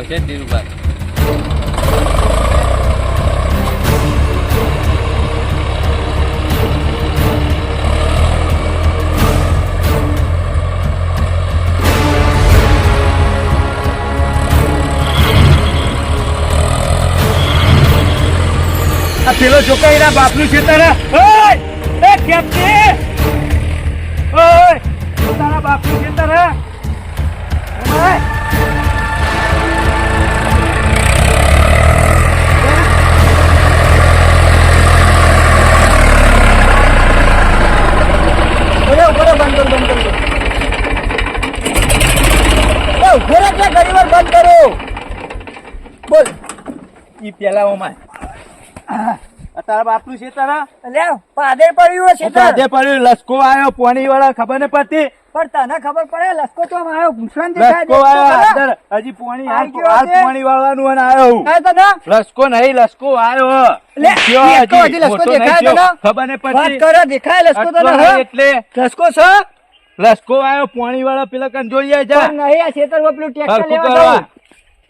કરી એટલે મારે કહેવું તો પડશે જ ધીરુભાઈ આ પેલો છોકરા એના બાપનું ખેતર હે. ઓય! એ કેપ્ટી! બંધ કરો. બોલ. ઈ પેલા ઓમાં. તારા બાપનું છે તારા? લે પાદે પડ્યું છે પાદે પડ્યું. લસકો આવ્યો પોણી વાળા ખબર ને પડતી? પણ તને ખબર પડે લસકો તો આવ્યો ભૂષણ લસકો આવ્યો હજી પોણી હાલ? પોણી વાળવાનું અને આવ્યો? લસકો નહીં લસકો આવ્યો લે, હજી, લસકો દેખાય તને? ખબર ને વાત પડતી. કરો દેખાય લસકો તો આટલો ના, નહીં એટલે. લસકો છે? લસકો આવ્યો પાણી વાળા પેલા કન જોઈએ જા. નહીં આ ખેતરમાં પેલું ટ્રેક્ટર લેવા જાવ જવું.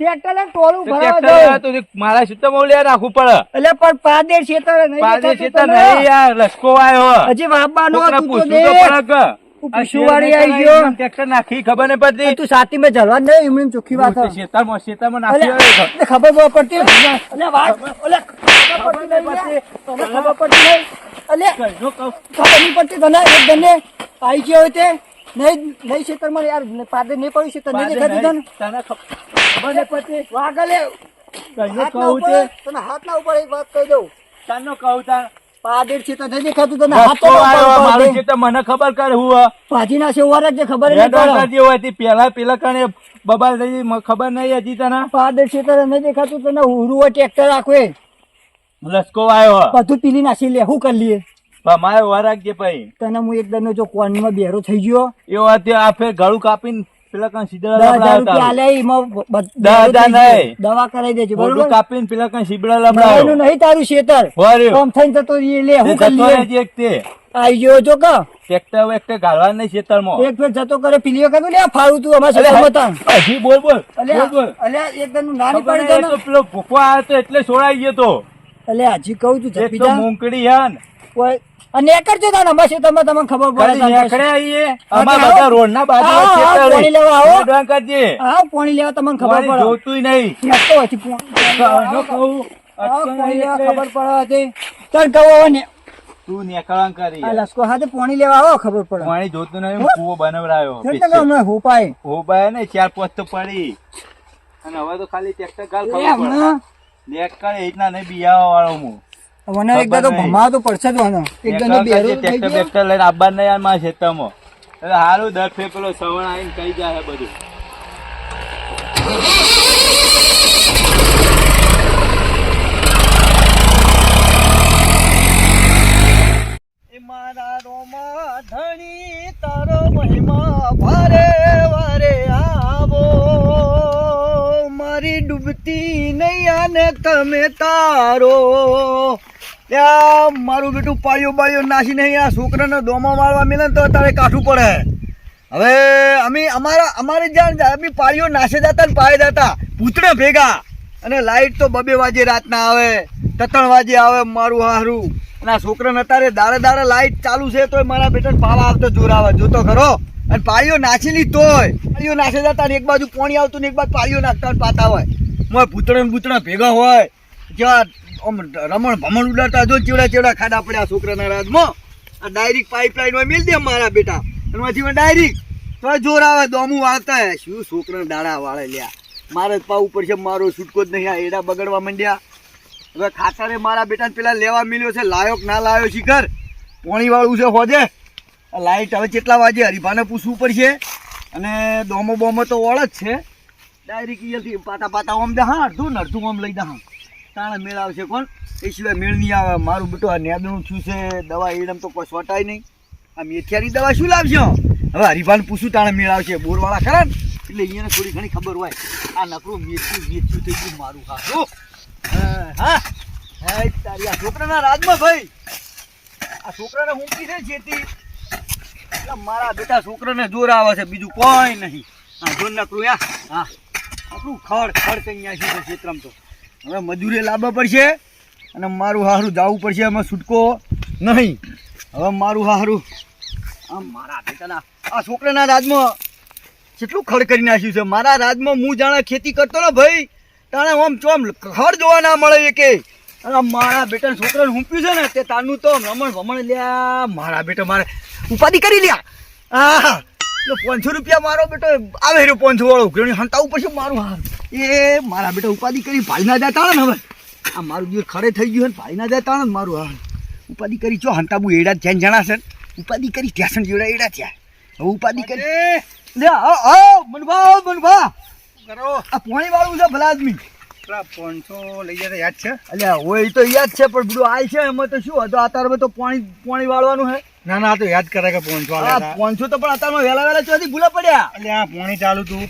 ટ્રેક્ટર ટોલું તો ભરાવા ટ્રેક્ટર તો મારા સિસ્ટમ ઓલિયા રાખવું પડે. એટલે પણ પાદર ખેતર નહીં પાદે ખેતર નહીં યાર લસકો આવ્યો હજી છોકરા તું તો દે. ગયો. ટ્રેક્ટર નાખી ખબર નહીં પડતી. તું સાથી મેં જલવા નહીં એમની ચોખ્ખી વાત નાખી તને ખબર પડતી અલ્યા, વાત અલ્યા, ખબર પડતી નહીં ખબર પડતી નહીં અલ્યા, તો. ખબર નહીં પડતી તને એક બંને આવી ગયો હોય તે નહીં નહીં ખેતરમાં યાર પાદે નહીં પડ્યું છે તને દેખાતું. તને તને ખબર નહીં પડતી વાગલે અલે કહું તે તને હાથ ના ઉપર એક વાત કહી દઉં તને કહું તા પાદર છે તો નહીં દેખાતું તને હાથ મારું છે તો મને ખબર કર હું. ભાજી ના છે ઊભા ખબર નહીં પડે હોય પેલા પેલા કણે બબાલ થઈ ખબર નહીં હજી તને પાદર છે તો નહીં દેખાતું તને હુરું હોય ટ્રેક્ટર રાખવે લસકો આવ્યો બધું પીલી નાખી લે શું કરી લઈએ? મારે વાર રાખજે ભાઈ. તને હું એકદમ જો કોનમાં બેરો થઈ ગયો? એ વાત આ ફેર ગળું કાપીને પેલા કઈ સીધા. દવા કરાવી દેજો બરોબર? કાપીને પેલા કઈ સીબડા એનું નહીં તારું શેતર. આમ થઈને જતો લે હું કરી એક તે. આવી ગયો જો કા. ટ્રેક્ટર વેક્ટર ગાળવા નહીં ખેતરમાં એક ફેર જતો કરે પીલી વખત લે ફાળું તું અમારા સાથે મતા હજી બોલ બોલ બોલ અલ્યા બોલ અલ્યા એક નાની પડી તો પેલો ભૂખવા આવ્યો તો એટલે છોડાઈ ગયો તો. અલ્યા હજી કહું છું જપી જા મૂંગડી હે કોઈ અને એક તાના બસ તમે તમને ખબર પડે. નેકળે આઈએ. અમાર બધા રોડ ના બાજુ આવો, પાણી લેવા આવો. રોડવાં હા પાણી લેવા તમને ખબર પડે. જોતું નહીં. નેકતો હતી પાણી આવો કહું. પાણી લેવા ખબર પડે હતી તને કહું ને. તું નેકળાં કરી. આ લસકો હાથે પાણી લેવા આવો ખબર પડે. પાણી જોતું નહીં કૂવો બનાવડાયો જો તને હમણાં હોપાય. હોબાય ને ચાર પાંચ તો પડી. અને હવે તો ખાલી ટ્રેક્ટર ગાલ ખબર પડે. એ રીતના નહીં બિયાવા વાળો હું. મને એકદમ તો ખબર તો પડશે જ વાનો એકદમ બેરો થઈ ગયો. બેક્ટર લઈને આવવા નહીં યાર મારા ખેતરમાં. એટલે હારું દર ફેર પેલો સવણ આવીને કહી જાય બધું. મારા રોમા ધણી તારો મહિમા ભારે વારે મારી નૈયા ને તમે તારો. ત્યાં મારું બેટું પાયો બાયો નાસી નહીં, આ છોકરાને દોમા મારવા મિલે તો તારે કાઠું પડે. હવે અમે અમારા અમારે જ્યાં અમે પાળીઓ નાસે જતા ને પાય જતા પૂતળે ભેગા. અને લાઈટ તો બબે વાગે રાતના આવે ત્રણ વાગે આવે મારું હારું અને આ છોકરાને અત્યારે દારે દારે લાઈટ ચાલુ છે તોય મારા બેટાને પાવા આવતો જોર આવે જોતો ખરો? અને પાળીઓ નાચેલી તોય. પાળીઓ નાસે જતા એક બાજુ પાણી આવતું ને એક બાજુ પાળીઓ નાખતા પાતા હોય. મોય પૂતળા ને પૂતળા ભેગા હોય આમ રમણ ભમણ ઉડાડતા જો ચેવડા ચેવડા ખાડા પડ્યા છોકરાના રાજમાં. આ ડાયરેક્ટ પાઇપલાઇનમાં મિલ દે મારા બેટા. પછી ડાયરેક્ટ તો જોર આવે દોમું વાળતા. શું છોકરાને દાડા વાળે લ્યા. મારે જ ઉપર પડશે મારો છૂટકો જ નહીં, આ એડા બગડવા માંડ્યા. હવે ખાતરે મારા બેટાને પેલા લેવા મળ્યો છે લાયો ના લાયો શિખર. પોણી વાળું છે હોજે. આ લાઈટ હવે કેટલા વાગે હરીફાને પૂછવું પડશે. અને દોમો બોમો તો ઓળ જ છે. ડાયરેક્ટ અહીંયાથી પાતા પાતા ઓમ દે હા અડધું ને અડધું ઓમ લઈ દે હા. તાણે મેળ આવશે કોણ? એ સિવાય મેળ નહીં આવે. મારું બેટો આ નેદણું થયું છે દવા એડમ તો કોઈ સોટાય નહીં. આ મેથિયાની દવા શું લાવશો હવે હરીફાને પૂછું તાણે મેળ આવશે. બોરવાળા ખરા ને? એટલે અહીંયાને થોડી ઘણી ખબર હોય. આ નકરું મેથ્યું મેથ્યું થઈ ગયું મારું હા. હા. હા હા, તારી આ છોકરાના રાજમાં ભાઈ. આ છોકરાને ઊંઘી છે એટલે મારા બેટા છોકરાને જોર આવે છે. બીજું કોઈ નહીં. હા જોર નકરું યા. હા. આપણું ખડ ખડ કઈ શું છે ક્ષેત્રમાં તો? હવે મજૂરી લાવવા પડશે અને મારું હારું જવું પડશે એમાં છૂટકો નહીં. હવે મારું હારું આમ મારા બેટાના આ છોકરાના રાજમાં કેટલું ખડ કરી નાખ્યું છે? મારા રાજમાં હું જાણે ખેતી કરતો ને ભાઈ. તાણે આમ ચોમ ખડ જોવા ના મળે કે અને મારા બેટા છોકરાને હુંપ્યું છે ને, તે તારનું તો રમણ ભમણ લ્યા, મારા બેટા મારે ઉપાધિ કરી લ્યા. એટલે પાંચસો રૂપિયા મારો બેટો આવે રહ્યો પાંચસો વાળો. ઉઘરણી હંતાવું પછી મારું હાર. એ મારા બેટા ઉપાધિ કરી ભાઈ ના જતા ને હવે. આ મારું દિવસ ખરે થઈ ગયું ને ભાઈ ના જતા ને મારું હાર. ઉપાધિ કરી ચો હંતાબુ એડા ધ્યાન જણાશે ને ઉપાધિ કરી સ્ટેશન જેવડા એડા થયા. હવે ઉપાધિ કરી. લે આ આ મનભા મનભા. કરો? આ પોણી વાળું છે ભલા આદમી. પાંચસો લઈ જતા યાદ છે? અલ્યા હોય તો યાદ છે પણ બધું આય છે એમાં તો શું હતું અત્યારે તો પાણી પાણી વાળવાનું છે. ના ના તો યાદ કરે કે આ આલ્યા હતા. તો પણ અત્યારમાં વહેલા વહેલા ચોથી ભૂલા પડ્યા. એટલે આ પોણી ચાલુ તું.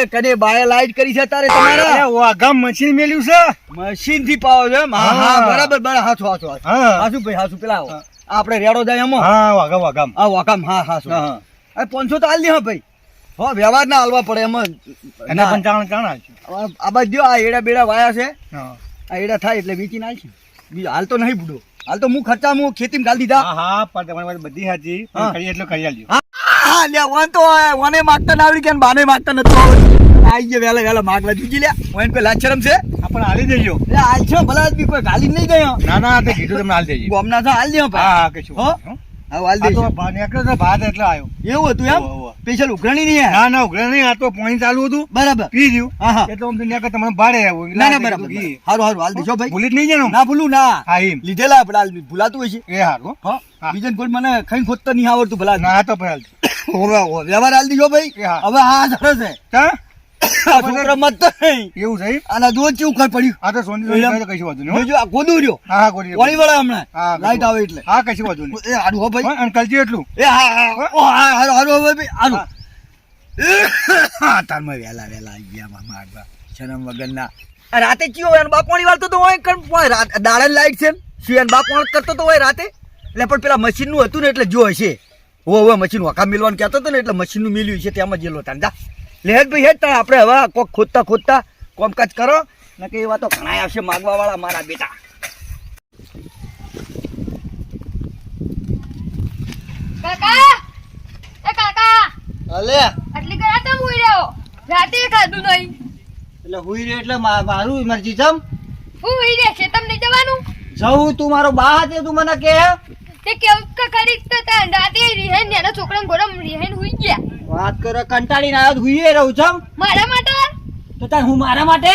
એ કને બાય લાઈટ કરી છે તારે તમારે? વાઘા મશીન મેલ્યું છે? મશીનથી પાવો છે? હા હા હા. બરાબર બરાબર. હાચું હાચું હાચું. હા. હાચું ભાઈ હાચું. પેલા આવો. આપણે રેડો જાય એમાં હા. વાઘા વાઘામ આ વાઘામ હા હા હા આ પાંચસો તો હાલ હા ભાઈ. હો વ્યવહાર ના હાલવા પડે એમાં એના. પંચાવન કાણ આ આ બાજુ આ એડા બેડા વાયા છે. હા. આ એડા થાય એટલે વેચી નાખી. બીજું હાલ તો નહીં બુડો હાલ તો હું ખર્ચા હું ખેતીમાં ગાલી દીધા. હા હા પણ તમારી બધી હાજી. કરી કરીએ કરી આલ્યો હા લે વન તો વને માગતા ના આવડી કે બાને માગતા નતો આઈ ગયો વેલા વેલા માગવા દીધી લે. વન પે લાચરમ છે? આપણ હાલી દેજો. લે હાલ છો ભલા આદમી કોઈ ગાલી નહીં ગયો. ના ના તે કીધું તમને હાલ દેજો. ગોમના તો હાલ દેજો હા હા કે શું હો? હા હાલ દેજો તો નીકળ્યો તો ભાત એટલે આવ્યો એવું હતું એમ. સ્પેશિયલ ઉઘરણી નહીં? ના ના ઉઘરે આ તો પાણી ચાલુ હતું. બરાબર. પી ગયું. હા હા. એટલે આમ કે તમને ભાડે આવું. ના ના બરાબર સારું હારું હારું હાલ દેજો ભાઈ. ભૂલી જ નહીં જાય ના? ભૂલું ના. હા એમ. લીધેલા આપણે ભૂલાતું હોય છે. એ હારું હા. હા. કોઈ મને ખાઈ ખોદતા નહીં આવડતું ભલા ના તો ભાઈ હાલ વ્યવહાર હાલ દીજો ભાઈ. હવે હા. સરસ છે એવું છે? ચેવું પડ્યું. આ તો સોની સોની કહે વાંધો નહીં હો. આ ગોદું રહ્યો. હા હા ગોળી વાળી વાળા હમણાં. હા લાઈટ આવે એટલે. હા કશું વાંધો નહીં. એ હારું હો ભાઈ. અને કરજો એટલું. એ હા હા. ઓ હા હારું હારું હવે હારું. હા. તારમાં વહેલા વહેલા આવી ગયા મામા આગવા શરમ વગરના. આ રાતે ચિયો એનો બાપ પાણી વાળતો તો હોય કણ દાડા લાઈટ છે એનો બાપ પાણી કરતો તો હોય રાતે? એટલે પણ પેલા મશીનનું હતું ને એટલે જો હશે. હો હવે મશીન વખા મિલવાનું કહેતો હતો ને એટલે મશીનનું મિલ્યું છે તેમાં જેલો તાન જા લે હેડ ભાઈ હેડ તાણ આપણે હવે કોક ખોદતા ખોદતા કોમકાજ કરો. ને કે એવા તો ઘણા આવશે માગવા વાળા મારા બેટા. કાકા! એ કાકા! અલે! આટલી કરા તમે હુઈ રહ્યો? રાતે ખાધું નહીં. એટલે હુઈ રહ્યો એટલે મારું મરજી જમ? હું હુઈ રહે છે તમને જવાનું? જવું તું મારો બા હાથે તું મને કે? તે કેવું કે ખરી તો તા રાતે રિહાન ને એના છોકરાને ગોરમ રિહાન હુઈ ગયા. વાત કરો કંટાળીને આવ્યો હુઈએ રહું છું મારા માટે? તો તાર હું મારા માટે?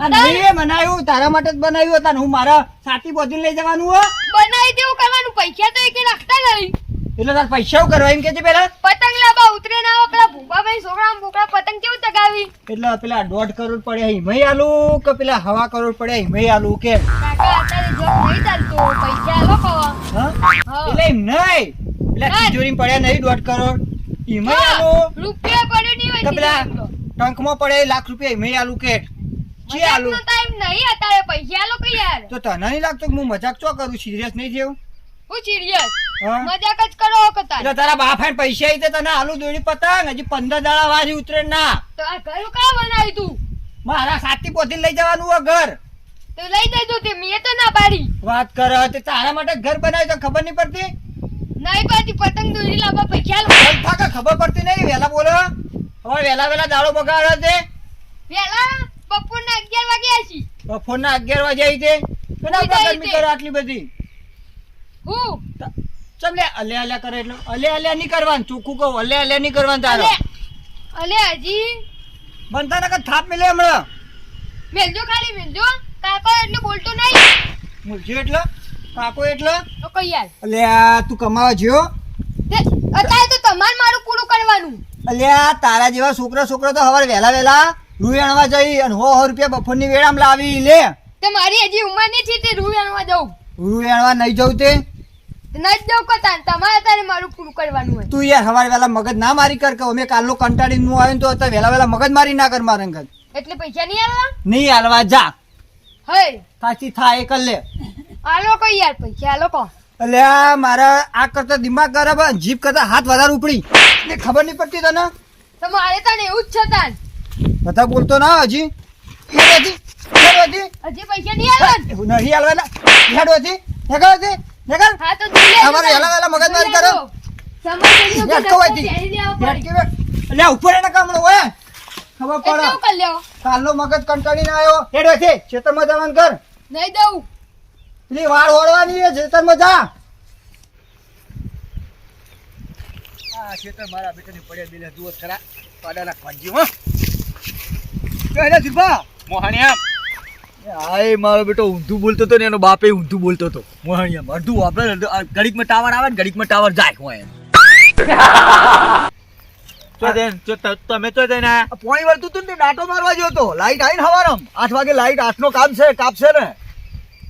આ નહીં બનાવ્યું તારા માટે જ બનાવ્યું તાર હું મારા સાથી બોધી લઈ જવાનું હો. બનાવી દેવું કરવાનું પૈસા તો એકે રાખતા નહીં. એટલે તાર પૈસા કરવા એમ કે છે પેલા. પતંગ લાવવા ઉતરે ના પેલા ભૂપાભાઈ છોકરા બોકરા પતંગ કેવું ચગાવી? એટલે પેલા દોઢ કરોડ પડ્યા હિમય આલુ કે પેલા હવા કરોડ પડ્યા હિમય આલુ કે? કાકા અત્યારે જોબ નહીં ચાલતો પૈસા આલો કવા હા? હા. એટલે નહીં. એટલે તિજોરી પડ્યા નહીં દોઢ કરોડ. હિમય હા, રૂપિયા પડ્યો નહીં હોય પેલા ટંકમાં પડે લાખ રૂપિયા હિમય આલું કે ચી આલું? ટાઈમ નહીં અત્યારે પૈસા આલો કે યાર? તો તને નહીં લાગતું કે હું મજાક ચો કરું? સિરિયસ નહીં જેવું? હું સિરિયસ મજાક જ કરો કે એટલે તારા બાપ હાણ પૈસા આવી તને આલુ દોડી પતંગ હજી પંદર દાડા વારી ઉતરે ના તો આ ઘર કા બનાવી તું? મારા સાથી પોતી લઈ જવાનું ઘર. તો લઈ જજો તે મેં તો ના પાડી. વાત કર તે તારા માટે ઘર બનાવ્યું તો ખબર નહીં પડતી? નહીં પાડી પતંગ દોરી લાવવા પૈસા બંધ કે ખબર પડતી નહીં. વેલા બોલો. હવે વેલા વેલા દાડો બગાડે છે. વેલા બપોરના અગિયાર વાગે આછી બપોરના અગિયાર વાગે આવી છે. કેના ગરમી કરે આટલી બધી? હું? ચમ લે અલે અલે કરે એટલે. અલે અલે નહીં કરવાનું. ચોખ્ખું કહું અલે અલે નહીં કરવાનું તારે. અલે. હજી. બનતા ના થાપ મેલે હમણાં. મેલજો ખાલી મેલજો. કાકો એટલે બોલતો નહીં. મૂળજી એટલે? કાકો એટલે? તો કઈ યાર અલે તું કમાવા જ્યો? અત્યારે તો તમારે મારું પૂરું કરવાનું. અલ્યા તારા જેવા છોકરા છોકરા તો હવાર વહેલા વહેલા રૂઈ આણવા જઈ અને હો હો રૂપિયા બપોરની વેળામ લાવી લે. તે મારી હજી ઉંમર નહીં થઈ તે રૂઈ આણવા જાઉં. રૂઈ આણવા નહીં જવું તે? નહીં ન જ જાઉં કતા તમારે અત્યારે મારું પૂરું કરવાનું હોય. તું યાર સવારે વહેલા મગજ ના મારી કર કે અમે કાલનો કંટાળીને હું આવ્યો તો અત્યારે વહેલા વહેલા મગજ મારી ના કર મારે અંગત એટલે પૈસા નહીં આલવા? નહીં આલવા જા. હે. સાચી થાય એક કર લે. આલો કઈ યાર પૈસા આલો કહો અલ્યા મારા આ કરતા દિમાગ ખરાબ જીભ કરતા હાથ વધારે ઉપડી. ને ખબર નહીં પડતી તને? તો મારે તને એવું જ છે તાન. બધા બોલતો ના હજી. હેડ હજી પૈસા નહીં નહીં હેડ હજી હેડ હજી હેડ હા તો તું હેલા વેલા મગજમારી કરો. સમય થઈ ગયો યાર, કે કવાય દસથી. પહેરી લેવા હેડ પડે. કેવે? લે ઉપર એને કામ હોય ખબર એટલે પડે. કાલનો મગજ કંટાળીને આવ્યો. હેડ હજી ખેતરમાં જવાનું કર નહીં દઉં. પેલી વાળ ઓળવાની છે ખેતરમાં જા. આ ખેતર મારા બેટાની પડ્યા બેલા જુઓ ખરા પાડાના ખંજી હો. કે દીપા મોહનિયા આય મારો બેટો ઊંધું બોલતો હતો ને એનો બાપે ઊંધું બોલતો હતો. મોહણિયા અડધું આપણે ઘડીકમાં ટાવર આવે ને ઘડીકમાં ટાવર જાય હોય તમે તો જઈને પોણી વળતું હતું ને ડાટો મારવા ગયો હતો લાઈટ આવીને હવારમ. આઠ વાગે લાઈટ આઠ નો કામ છે કાપશે ને.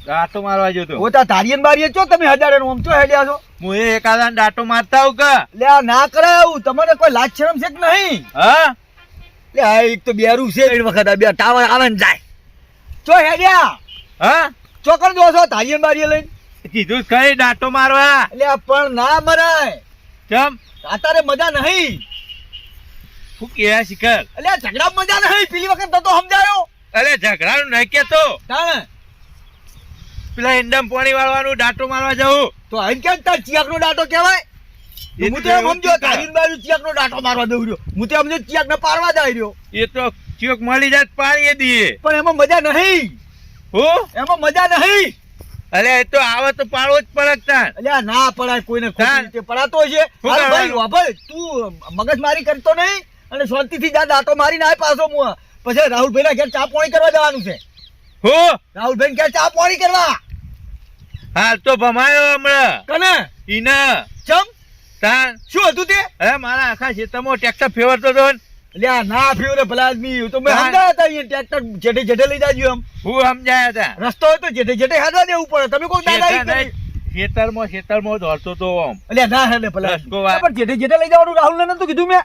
ગાંઠો મારવા ગયો તો. ઓ તા ધારીયન બારીએ છો તમે હજારે ઓમ છો હેડ્યા છો? હું એ એકાદા ડાટો મારતા હું કે? લે ના કરાય તમને કોઈ લાજ શરમ છે કે નહીં? હા? લે આ એક તો બેરું છે. એક વખત આ બે ટાવર આવે ને જાય. ચો હેડ્યા? હા? ચોકડ દો છો ધારીયન બારીએ લઈને? કીધું ખરી ડાટો મારવા. લે પણ ના મરાય. કેમ? તારે મજા નહીં. શું કે શિખર? એટલે ઝઘડા મજા નહીં. પેલી વખત તો સમજાયો. અરે ઝઘડા નહીં કેતો તાણે? પેલા એંડમ પાણી વાળવાનું ડાટો મારવા જવું તો અહીં કેમ તાર ચિયાકનો દાંટો કહેવાય? હું તો એમ સમજો તારી બાજુ ચિયાક નો દાંટો મારવા દઉં રહ્યો. હું તો સમજો ચિયાક ને પારવા જાય રહ્યો. એ તો ચિયોક મળી જાય પાણી દઈએ પણ એમાં મજા નહીં. હો? એમાં મજા નહીં. અરે એ તો આવે તો પાડવો જ પડે તાન ના પડાય કોઈને ખોટી રીતે પડાતો છે. અરે ભાઈ? વાભળ, તું મગજમારી કરતો નહીં અને શાંતિથી જા દાંટો મારીને આય પાછો મુ પછી રાહુલભાઈ ઘેર ચા પાણી કરવા જવાનું છે. હો? રાહુલભાઈ ઘેર ચા પાણી કરવા. હાલ તો ભમાયો હમણાં. કને? ઈને. ચમ? તાન શું હતું તે? અરે મારા આખા ખેતરમાં ટ્રેક્ટર ને. એટલે આ ના ફેવરે ભલા આદમી. તો મેં. સમજાયા હતા અહીંયા ટ્રેક્ટર જેઠે જેઠે લઈ જાજો એમ. હું સમજાયા હતા રસ્તો હોય તો જેઠે જેઠે દેવું પડે. તમે કોઈ દાદા ખેતરમાં ખેતરમાં દોડતો તો આમ. એટલે ના હેડે ભલા. પણ જેઠે જેઠે લઈ જવાનું રાહુલ ને તો કીધું મેં.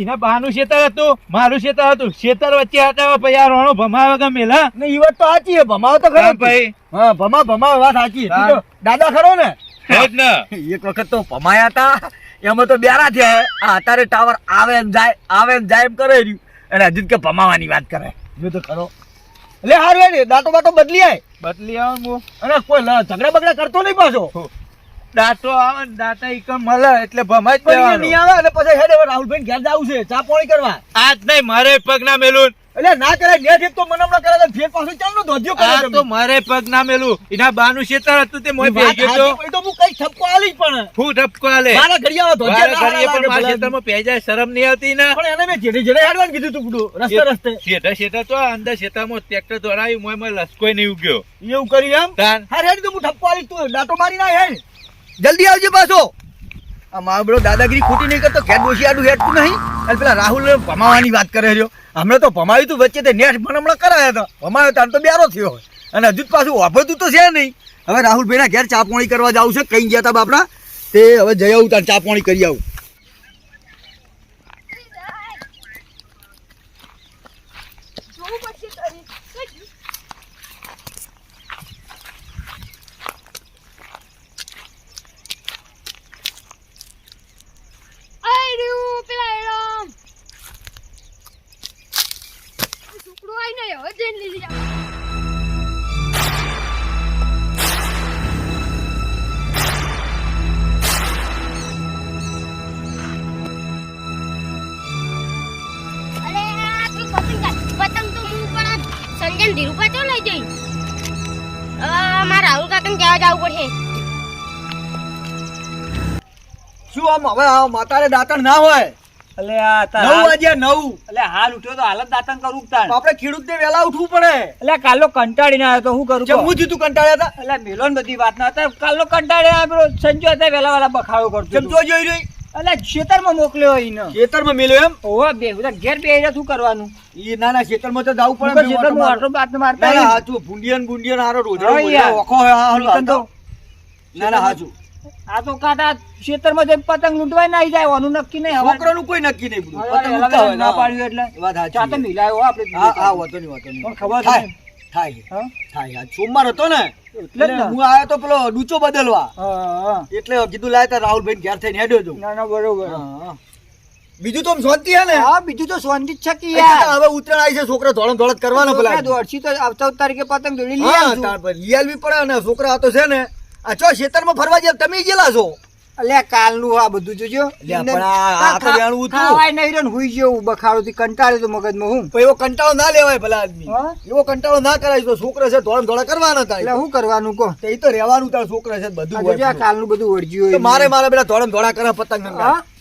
એના બાનું ખેતર હતું મારું ખેતર હતું. ખેતર વચ્ચે હતા ભાઈ આ રોણો ભમાવે કે મેલા ને એ વાત તો સાચી છે ભમાવો તો ખરો. ભાઈ. હા ભમા ભમા વાત સાચી. તું દાદા ખરો ને? એક વખત તો ભમાયા હતા એમાં તો બેરા થયા આ અત્યારે ટાવર આવે ને જાય આવે ને જાય એમ કરે રહ્યું. અને હજી કે ભમાવાની વાત કરે. જો તો ખરો એટલે હારું હેડ દાંતો બાટો બદલી આય. બદલી આવે બો અને કોઈ લ- ઝઘડા બગડા કરતો નહીં પાછો. દાંતો આવે ને દાંતા મળે એટલે ભમાઈ જ એ નહીં આવે. અને પછી હેડ રાહુલભાઈ ઘેર જવું છે ચા પાણી કરવા. આજ નહીં મારે પગ ના મેલું એટલે ના કરે ને ઠીક તો મને હમણાં કરે તો ફેર ચાલ નો ધોધ્યો કરે આ તો મારે પગ ના મેલું એના બાનું શેતર હતું તે મોય વાત ભેગ્યો તો. એ તો હું કઈ ઠપકો આલી પણ. હું ઠપકો આલે. મારા ઘડિયા ધોધ્યા મારા ના ઘડીએ પણ મારા શેતરમાં પહેજાય શરમ નહીં આવતી ને. પણ એને મેં જેડે જેડે હેડવાનું કીધું તું બધું રસ્તે રસ્તે. શેતર શેતર તો અંદર ખેતરમાં ટ્રેક્ટર દોડાવી મોય મોય લસકોય નહીં ઉગ્યો. એવું કરી એમ? હા હેડ તો હું ઠપકો આલી તું ડાટો મારી ના હેડ. જલ્દી આવજે પાછો. મારો બધો દાદાગીરી ખોટી નહીં કરતો, ઘેર ડોશી આડું હેડતું નહીં. અને પેલા રાહુલ ભમાવાની વાત કરે છે. હમણાં તો ભમાવ્યું તું વચ્ચે તે નેટ પણ હમણાં કરાયા હતા. ભમાયો તાર તો બ્યારો થયો અને હજુ પાછું વાપરતું તો છે નહીં. હવે રાહુલભાઈના ઘેર ચા પાણી કરવા જવું છે. કઈ ગયા હતા બાપડા? તે હવે જઈ આવું, તાર ચા પાણી કરી આવું જોવું પડશે તારે. કઈ? આય રહ્યું પેલા એરમ. છોકરો આઈને હવે જઈને લઈ જા. અરે આ તું પતંગ કાઢ. પતંગ તો હું પણ આ સંજન ધીરુપા તો લઈ જઈ મારા રાહુલ કાકાને કહેવા જવું પડશે શું આમ હવે માતારે દાંતણ ના હોય? એટલે આ નવ વાગ્યા નવ. એટલે હાલ ઉઠ્યો તો હાલત દાતન કરું તાન આપણે ખેડૂતને વેલા ઉઠવું પડે. એટલે કાલો કંટાળીને આવ્યો તો હું કરું કહો? જીતું કંટાળ્યા હતા? એટલે મેલોન બધી વાત ના હતા. કાલો કંટાળે આવ્યો સંજો હતા વેલા વેલા બખાડો કરતો. ચમચો જોઈ રહી. એટલે ખેતરમાં મોકલ્યો એને ખેતરમાં મેલ્યો એમ? ઓવા બે બધા ઘેર બે શું કરવાનું? એ ના ના ખેતરમાં તો જવું પડે ખેતરમાં આટલો બાત મારતા ના ના હાચું ભૂંડિયન ભૂંડિયન હારો રોજડો ઓખો હાલો તો. ના ના હાચું. આ તો કાંટા ખેતરમાં જઈને પતંગ લૂંટવાય ના જાય ઓનું નક્કી નહીં. છોકરાનું કોઈ નક્કી નહીં બધું. પતંગ હોય ના. પાડ્યું એટલે. વાત સાચી ચાતે મિલાયો આપણે હા હા વાતો નહીં વાતો નહીં. ખબર થાય થાય થાય. આજ સોમવાર હતો ને એટલે. હું આવ્યો તો પેલો ડૂચો બદલવા. એટલે કીધું લાય તાર રાહુલભાઈ ઘેર થઈને હેડ્યો છું ના ના બરોબર. બીજું તો શાંતિ હે ને? હા બીજું તો શાંતિ જ છે કે યાર. હવે ઉતરાણ આવી છે છોકરા ધોળમ ધોળત કરવાનો પેલા. દોડશી તો આવતા તારીખે પતંગ દોડી લઈ હા તાર પર લઈ પડે ને છોકરા આ તો છે ને આ ચો ખેતરમાં ફરવા જાય તમે ગયેલા છો? અલ્યા કાલનું આ બધું જોજો. અલ્યા, પણ આ- આ તો વેણું હતું. ખાવાય નહીં રન હુઈ જેવું બખાડો થી કંટાળે તો મગજમાં હું. એવો કંટાળો ના લેવાય ભલા આદમી. એવો કંટાળો ના કરાય તો છોકરા છે ધોળમ ધોળા કરવાના થાય. એટલે શું કરવાનું કહો? તો એ તો રહેવાનું તાર છોકરા છે બધું હોય. કાલનું બધું વળજી હોય મારે મારે પેલા ધોળમ ધોળા કરે પતંગ?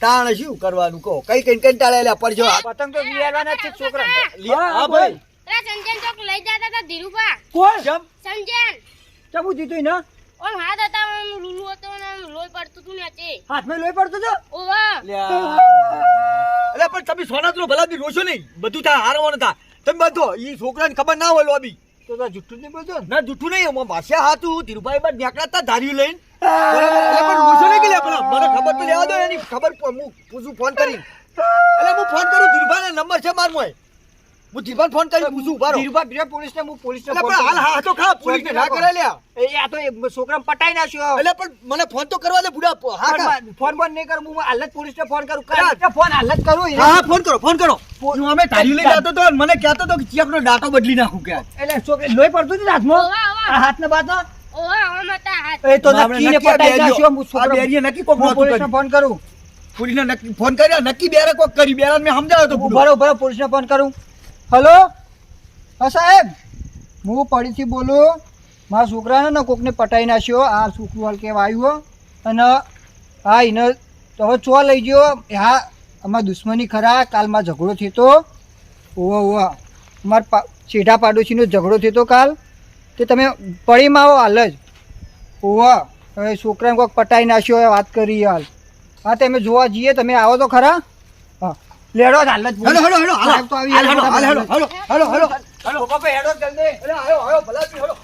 તાણ શું કરવાનું કહો? કઈ કઈ કંટાળે એટલે પડજો પતંગ તો વિયારવાના છે છોકરા. હા ભાઈ. સંજન ચોક લઈ જતા હતા ધીરુભા. કોણ? સંજન. ચબુ દીધું ને ઓમ હાથ હતા ઓમ લુલુ હતો ને લોહી પડતું તું ને તે હાથમાં લોહી પડતો તો ઓવા. પણ તમે સોનાથનો ભલા બી રોશો નહીં. બધું થાય હારવાનું થાય તમે બધો ઈ છોકરાને ખબર ના હોય લોબી. તો તો જુઠ્ઠું નહીં બોલતો ને? જુઠ્ઠું નહીં. એમાં ભાષા હાતું ધીરુભાઈ બાદ નીકળ્યા તા ધાર્યું લઈને? પણ રોશો નહીં કે લે પેલા મને ખબર તો લેવા દો એની ખબર હું પૂછું ફોન કરી એટલે હું ફોન કરું ધીરુભાઈ નંબર છે મારમો હું ધીરુભાઈ ફોન કરી પૂછું બારો ધીરુભા બીજા પોલીસને હું પોલીસ ને ફોન પણ હાલ હા તો ખા પોલીસને ના કરે. લ્યા એ આ તો છોકરા પટાઈ નાખ્યો. એટલે પણ મને ફોન તો કરવા દે બુડા હા. ફોન બોન નહીં કરું હું હાલ જ પોલીસને ફોન કરું. કરા. ફોન હાલ જ કરું હા ફોન કરો ફોન કરો. હું અમે તારી લઈ જતો તો મને કહેતો તો કે ચેકનો ડાટો બદલી નાખું કે એટલે છોકરી લોહી પડતું હતું ને હાથમાં? ઓવા ઓવા. બાતો હાથ. એ તો નક્કી ને નક્કી પટાઈ નાખ્યો હું છોકરા નક્કી કોક હું નહોતું ફોન કરું. પોલીસને નક્કી ફોન કર્યો નક્કી બે કોક કરી બેરાને મેં સમજાવ્યો તો ઊભા રહો, ઊભા પોલીસને ફોન કરું. હલો? હા, સાહેબ. હું પડીથી બોલું. મારા છોકરાને ને, કોકને પટાઈ નાખ્યો. આ છોકરું હાલ કેવા આવ્યું અને હા, એને હવે ચો લઈ ગયો. હા, અમારા દુશ્મની ખરા. કાલમાં ઝઘડો થયો ઓવા ઓવા અમારા પા છેઠા પાડોશીનો ઝઘડો થયો કાલ. તે તમે પડીમાં આવો હાલ જ. ઓવા હવે છોકરાને કોઈક પટાઈ નાખ્યો વાત કરી હાલ. હા તમે જોવા જઈએ. તમે આવો તો ખરા. હા. લેડો હાલ જ હેલો હેલો હેલો હાલો તો આવી હાલો ગયા. હાલો હાલો હાલો હાલો હાલો હેલો બાપા હેડો જલ્દી. અરે આયો આયો ભલા હેલો.